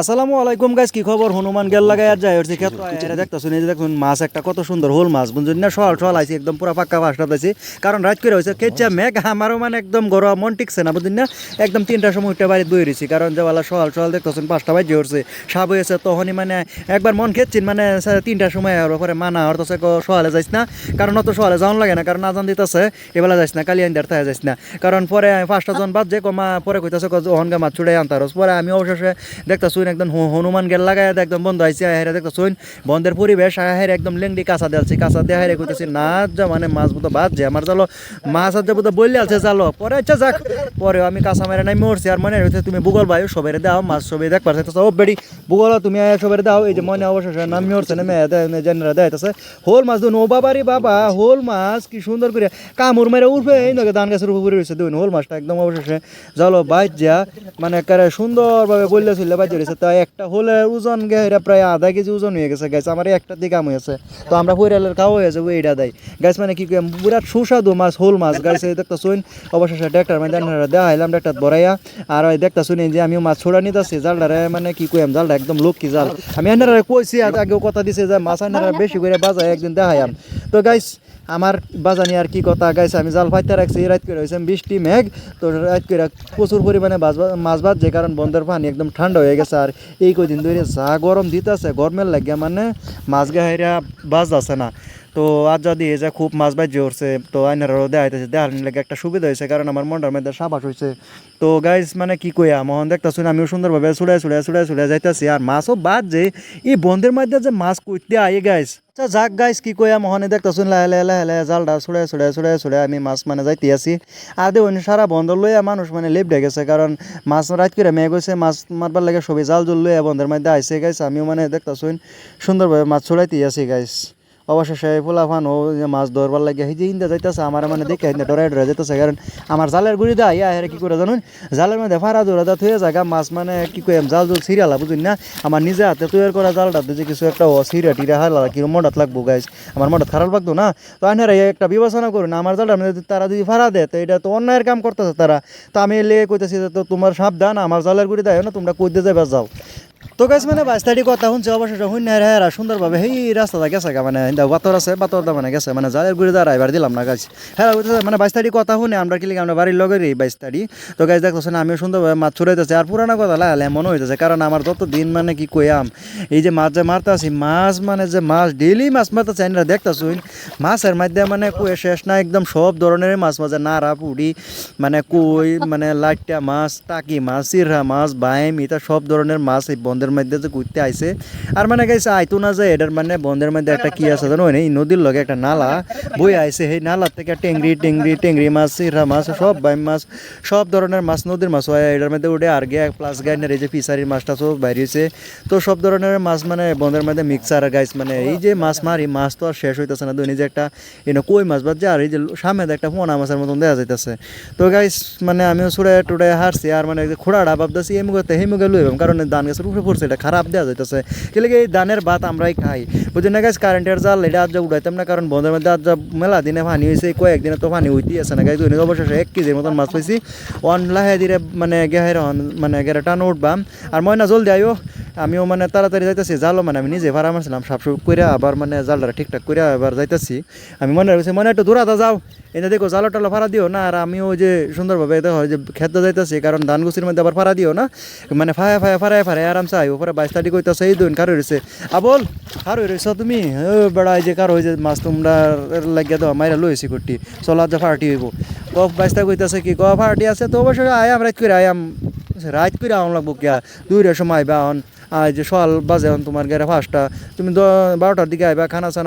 আসসালামু আলাইকুম গাইস কি খবর? হনুমান গেল লাগাই আর যাই হচ্ছে এরা দেখতেছুন এই যে দেখুন মাছ একটা কত সুন্দর হোল মাছ বুঝুন না? সকাল সকাল আইছি একদম পুরো পাক্কা পাঁচটা পাইছি কারণ রাত করে হয়েছে কেচা মেঘ আমারও মানে একদম গরম মন টিকছে না বুঝুন না? একদম তিনটার সময় উঠতে বাড়ি দই রয়েছি কারণ যে বেলা সকাল সকাল দেখতেছুন পাঁচটা বাজে উঠছে। সাপ হয়েছে তখনই মানে একবার মন খেচ্ছিন মানে তিনটার সময় আর পরে মানা আর তো সকালে যাইস না। কারণ অত সকালে যাওয়ান লাগে না কারণ আজান দিতেছে এবেলা যাইস না কালিয়ান তাই যাইস না। কারণ পরে পাঁচটা জন বাদ যে কমা পরে কইতাছে ওহনগা মাছ ছুড়ে আনতারস পরে আমি অবশেষে দেখতেছুন একদম হনুমান গেল লাগাই একদম বন্ধ হয়েছে হেরে দেখতেছুন বন্ধের পরিবেশ হেরে একদম লেংডি কাঁচা দেলছে কাঁচা দিয়ে হেরে কইতেছি, না যা মানে মাছ বুতো বাদ যে আমার জালো, মাছ আর যাব বললে আছে জালো, পরে আচ্ছা যাক, পরে আমি কাঁচা মেরে নাই মরছি আর মনে হচ্ছে তুমি ভূগোল ভাই সবাই দাও, মাছ সবাই দেখ পারছে ও বেড়ি ভূগোল তুমি সবাই দাও, এই যে মনে অবশেষে নাম মরছে না মেয়ে জেনারা দেখাইতেছে, হোল মাছ দুন, ও বাবারি বাবা, হোল মাছ কি সুন্দর করে কামড় মেরে উঠবে এই নগে ধান গাছের উপরে রয়েছে দুন, হোল মাছটা একদম অবশেষে জালো বাইর যা মানে একেবারে সুন্দরভাবে বললে চললে বাইর রয়েছে তাই একটা হোলের ওজন গেছে প্রায় আধা কেজি ওজন হয়ে গেছে গাছ আমার একটা দিকে আম হয়েছে। তো আমরা পরিয়ালের খাওয়া হয়েছে এইটা দেয়। গাছ মানে কি বিরাট সুস্বাদু মাছ, হোল মাছ। গাছ দেখতে শুন অবশেষে ডেক্টার মানে দেওয়া হইলাম ডেক্টার বড়াইয়া আর দেখতে শুনি যে আমি মাছ ছোড়া নিতেছি জালটারে মানে কি কইম জালটা একদম লক্ষ্মী জাল। আমি এনারা কইছি আগেও কথা দিছে যে মাছ এনারা বেশি করে বাজায়, একদিন দেখাইম তো গাইস আমার বাজানি আর কি কথা? গাইস আমি জাল ফাইতে রাখছি রাত করে হয়েছে বৃষ্টি, মেঘ। তো রাত করে প্রচুর পরিমাণে মাছ ভাত যে কারণ বন্ধের পানি একদম ঠান্ডা হয়ে গেছে। আর এই কদিন ধরে যা গরম দিতেছে, গরমের লাগে মানে মাছ গাহেরা বাজ আছে না। তো আজ যদি এই যে খুব মাছ বাজ্য উঠছে, তো আইনারও দেওয়া হইতেছে দেওয়ার লাগে একটা সুবিধা হয়েছে, কারণ আমার মনটার মধ্যে সাবাস হয়েছে। তো গাইস মানে কি কইয়া, মোহন দেখতেছি আমিও সুন্দরভাবে ছুড়ে ছুড়ে ছুড়ে ছুড়ে যাইতেছি। আর মাছও বাদ যে, এই বন্ধের মধ্যে যে মাছ কইতে আই গাইস আচ্ছা যাক গাইস কি কইয়া, মোহনে দেখতেছুন, লাহে লাহে লাহে লাহে, জালটা ছুড়ে ছুড়ে ছুড়ে ছুড়ে আমি মাছ মানে যাইতে আছি। আর দেখুন, সারা বন্ধ লইয়া মানুষ মানে লেপডে গেছে, কারণ মাছ রাত করে মেয়ে গেছে, মাছ মারবার লাগে সবই জাল জল লইয়া বন্ধের মধ্যে আইসে গাইস আমিও মানে দেখতেছুন, সুন্দরভাবে মাছ ছুড়াইতে আছি গাইস অবশেষে ফুলাফান, ও মাছ ধরবার লাগে যে ইন্দা যাইতেছে, আমার মানে দেখে ইন্দা ডরাই ডরাই যাইতেছে। কারণ আমার জালের গুড়ি দা, ইয়া কি করে জানুন? জালের মধ্যে ফাড়া দৌড়া দা থুয়ে জায়গা মাছ মানে কি কইম, জাল জল সিরিয়ালা বুঝুন না? আমার নিজে হাতে তৈরি করা জালটা যে কিছু একটা সিরিয়া টিরা হালা কি মডাত লাগবো গাইস আমার মডাত খারাপ লাগতো না? তো আনারা একটা বিবেচনা করুন, আমার জালটা যদি তারা যদি ফাড়া দেয়, তো এটা তো অন্যায়ের কাম করতেছে তারা। তো আমি এলে কইতেছি তো তোমার সাবধান, আমার জালের গুড়ি দেয় না তোমরা কইতে যাবে যাও। তো গাছ মানে বাইস্তাড়ি কথা শুনছে অবশেষে শুনে হেরা হেরা সুন্দরভাবে সেই রাস্তাটা গেছে গা মানে বাতর আছে বাতর মানে গেছে মানে জালের গুড়ি দ্বারা এবার দিলাম না গাছ হ্যাঁ মানে বাইস্তাড়ি কথা শুনে, আমরা কি আমরা বাড়ির লগেরই বাইস্তাড়ি তো গাছ দেখতেছে না আমিও সুন্দরভাবে মাছ ছুড়াইতেছে আর পুরানো কথা লাগালে মনে হইতেছে কারণ আমার যত দিন মানে কি কইয়াম এই যে মাছ যে মারতাছি মাছ মানে যে মাছ ডেইলি মাছ মারতেছে আমরা দেখতেছুন, মাছের মধ্যে মানে কুয়ে শেষ না একদম সব ধরনের মাছ মাঝে নাড়া, পুড়ি মানে কই মানে লাইটটা মাছ, টাকি মাছ, চিরহা মাছ, বাইম এটা সব ধরনের মাছ এই বন্ধের মধ্যে যে ঘুরতে আইছে। আর মানে গাইছে, আইতো না যে এটার মানে বন্ধের মধ্যে একটা কি আছে জানো এই নদীর লগে একটা নালা বই আইছে। সেই নালার থেকে টেংরি টেংরি টেংরি মাছ চিরহা মাছ, সব বাইম মাছ, সব ধরনের মাছ নদীর মাছ হয়। এটার মধ্যে উঠে আর গে প্লাস গাইনের এই যে ফিশারির মাছটা সব বাইরেছে তো সব ধরনের মাছ মানে বন্ধের মধ্যে মিক্সার গাইস মানে এই যে মাছ মারি, মাছ তো আর শেষ হইতেছে না। দৈনিক যে একটা এনে কই মাছ বাদ যে আর এই যে সামনে একটা পোনা মাছের মতন দেখা যাইতেছে। তো গাইস মানে আমিও ছুড়ে টুড়ে হারছি আর মানে খোড়াটা ভাবতেছি মুখে লইবাম, কারণ ধান গাছের উপরে পড়ছে এটা খারাপ দেওয়া যাইতেছে। কিন্তু এই ধানের ভাত আমরাই খাই? বুঝলেন না গাছ কারেন্টের জাল, এটা আজ উঠাইতাম না, কারণ বন্ধের মধ্যে আজ মেলা দিনে পানি হয়েছে কয়েকদিনে তো পানি হইতেই আছে না গাছ অবশেষে এক কেজির মতন মাছ পাইছি। অন লাহে ধীরে মানে গেহের মানে গেরে টান উঠবাম। আর ময়না, জলদি আইও। আমিও মানে তাড়াতাড়ি যাইতেছি, জালও মানে আমি নিজে ভাড়া মারছিলাম, সাপসুপ করে আবার মানে জালটা ঠিকঠাক করে আবার যাইতেছি। আমি মনে রাখছি মনে একটু দূরাতা যাও। এটা দেখো, জালো টালো ভাড়া দিও না, আর আমিও যে সুন্দরভাবে দেখো যে খেতে যাইতেছি, কারণ ধান গুছির মধ্যে আবার ভাড়া দিও না। মানে ফায়া ফায়া ফাড়ায় ফাড়ায় আরামসে আইব পরে বাইশ তারিখ হইতেছে এই দিন, কারও রয়েছে আবল, কারও রয়েছ তুমি? বেড়া যে কারও হয়েছে মাছ তোমরা লাগিয়ে দাও, মাইরা লইছি করটি চলো যে ফার্টি হইব। ক বাইশ তারিখ হইতেছে কি ক ফার্টি আছে? তো অবশ্যই আয়াম রাত করে আয়াম রাত করে আম লাগবো কিয়া দুইটার সময় আইবা আজ যে সকাল বাজে এখন তোমার গেলে পাঁচটা। তুমি বারোটার দিকে আইবা খানা চানা